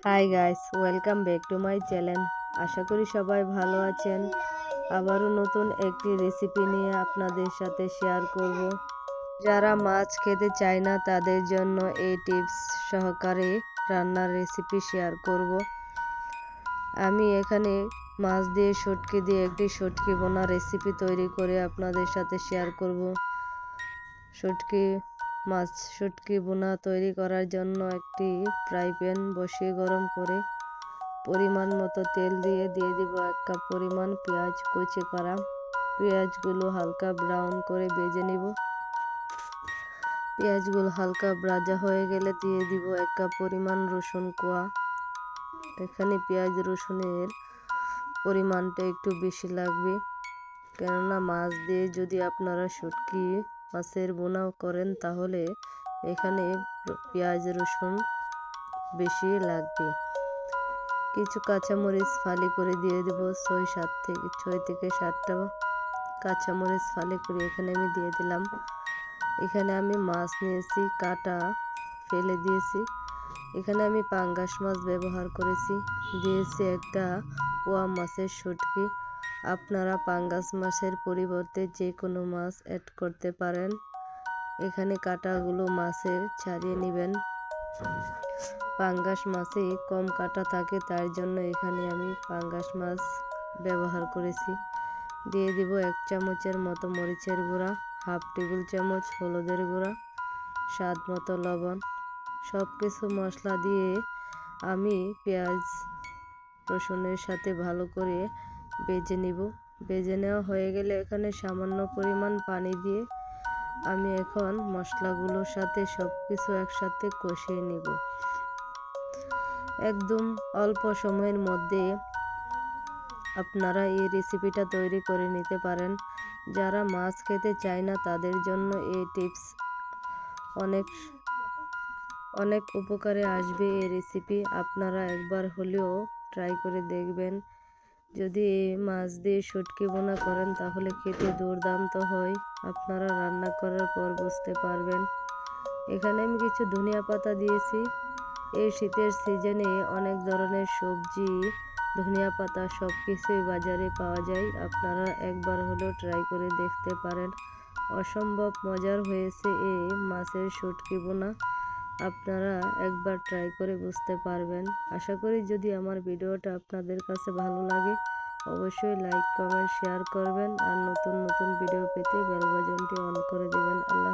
Hi guys welcome back to my channel আশা করি সবাই ভালো আছেন। আবারও নতুন একটি রেসিপি নিয়ে আপনাদের সাথে শেয়ার করব। যারা মাছ খেতে চায় না, তাদের জন্য এই টিপস সহকারে রান্নার রেসিপি শেয়ার করব। আমি এখানে মাছ দিয়ে সটকি দিয়ে একটি সটকি বোনা রেসিপি তৈরি করে আপনাদের সাথে শেয়ার করব। সটকি মাছ শুটকি বোনা তৈরি করার জন্য একটি ফ্রাই প্যান বসিয়ে গরম করে পরিমাণ মতো তেল দিয়ে দিয়ে দিব এক কাপ পরিমাণ পেঁয়াজ কুচি করা। পেঁয়াজগুলো হালকা ব্রাউন করে ভেজে নিব। পেঁয়াজগুলো হালকা ভাজা হয়ে গেলে দিয়ে দিব এক কাপ পরিমাণ রসুন কোয়া। এখানে পেঁয়াজ রসুনের পরিমাণটা একটু বেশি লাগবে। কেননা মাছ দিয়ে যদি আপনারা শুটকি মাছের বোনাও করেন, তাহলে এখানে পেঁয়াজ রসুন বেশি লাগবে। কিছু কাঁচামরিচ ফালি করে দিয়ে দেবো, ছয় সাত থেকে, ছয় থেকে সাতটা কাঁচামরিচ ফালি করে এখানে আমি দিয়ে দিলাম। এখানে আমি মাছ নিয়েছি, কাটা ফেলে দিয়েছি। এখানে আমি পাঙ্গাস মাছ ব্যবহার করেছি। দিয়েছি একটা পোয়া মাছের শুটকি আপনারা পাঙ্গাস মাছের পরিবর্তে যে কোনো মাছ অ্যাড করতে পারেন। এখানে কাটাগুলো মাছের ছাড়িয়ে নেবেন। পাঙ্গাস মাছে কম কাটা থাকে, তার জন্য এখানে আমি পাঙ্গাস মাছ ব্যবহার করেছি। দিয়ে দিব এক চামচের মতো মরিচের গুঁড়া, হাফ টেবিল চামচ হলুদের গুঁড়া, স্বাদ মতো লবণ। সব কিছু মশলা দিয়ে আমি পেঁয়াজ, রসুনের সাথে ভালো করে বেজে নিব। বেজে নেওয়া হয়ে গেলে এখানে সামান্য পরিমাণ পানি দিয়ে আমি এখন মশলাগুলোর সাথে সব কিছু একসাথে কষিয়ে নিব। একদম অল্প সময়ের মধ্যে আপনারা এই রেসিপিটা তৈরি করে নিতে পারেন। যারা মাছ খেতে চায় না, তাদের জন্য এই টিপস অনেক অনেক উপকারে আসবে এই রেসিপি। আপনারা একবার হলেও ট্রাই করে দেখবেন। যদি মাছ দিয়ে শুটকি বোনা করেন, তাহলে খেতে দুর্দান্ত হয়। আপনারা রান্না করার পর বুঝতে পারবেন। এখানে আমি কিছু ধনিয়া পাতা দিয়েছি। এই শীতের সিজনে অনেক ধরনের সবজি, ধনিয়া পাতা সব কিছুই বাজারে পাওয়া যায়। আপনারা একবার হলেও ট্রাই করে দেখতে পারেন। অসম্ভব মজার হয়েছে এই মাছের শুটকি বোনা। আপনারা একবার ট্রাই করে বুঝতে পারবেন। আশা করি যদি আমার ভিডিওটা আপনাদের কাছে ভালো লাগে, অবশ্যই লাইক কমেন্ট শেয়ার করবেন। আর নতুন নতুন ভিডিও পেতে বেল বাজনটি অন করে দেবেন। আল্লাহ